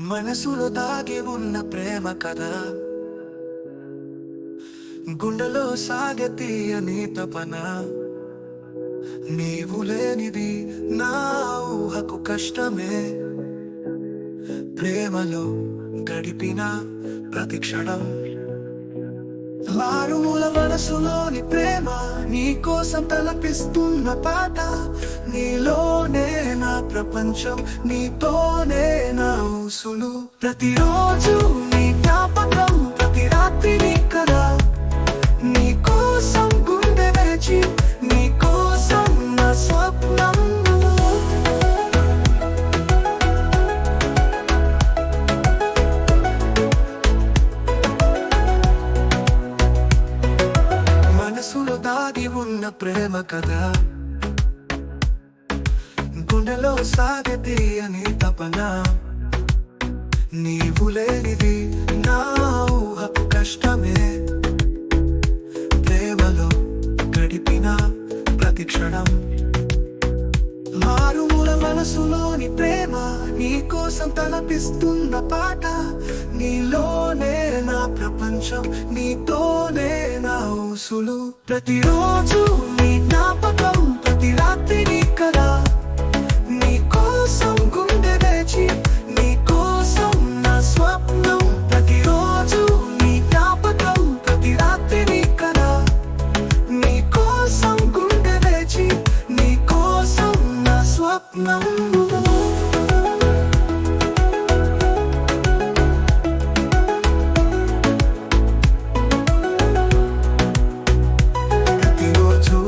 మనసులో దాగి ఉన్న ప్రేమ కథ. గుండెలో సాగే తీయని తపన నీవు లేనిది నా ఊహకు కష్టమే. ప్రేమలో గడిపిన ప్రతి క్షణం. మారుమూల మనసులోని ప్రేమ నీ కోసం తలపిస్తున్న పాట. నీలోనే నా ప్రపంచం నీతోనే మనసులు ప్రతిరోజు నీ జ్ఞాపకం ప్రతి రాత్రి నీ కదా. నీ కోసం గుండె వేచి నీ కోసం నా స్వప్నం మనసులో దాగి ఉన్న ప్రేమ కదా. గుండెలో సాగతి అని తపనా. ప్రతి క్షణం. మారుమూల మనసులోని ప్రేమ నీ కోసం తలపిస్తున్న పాట. నీలోనే నా ప్రపంచం నీతోనే నా ఊసులు. ప్రతిరోజు స్వప్నం ప్రతిరోజు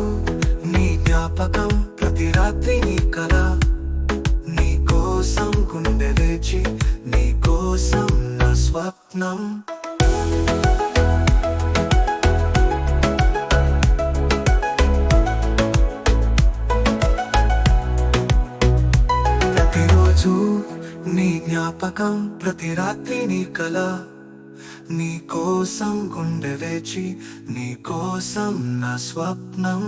నీ జ్ఞాపకం ప్రతి రాత్రి నీ కళ నీ కోసం గుండె వేచి నీ కోసం నా స్వప్నం. ప్రతిరోజు నీ జ్ఞాపకం ప్రతి రాత్రి నీ కళ నీ కోసం గుండె వేచి నీ కోసం నా స్వప్నం.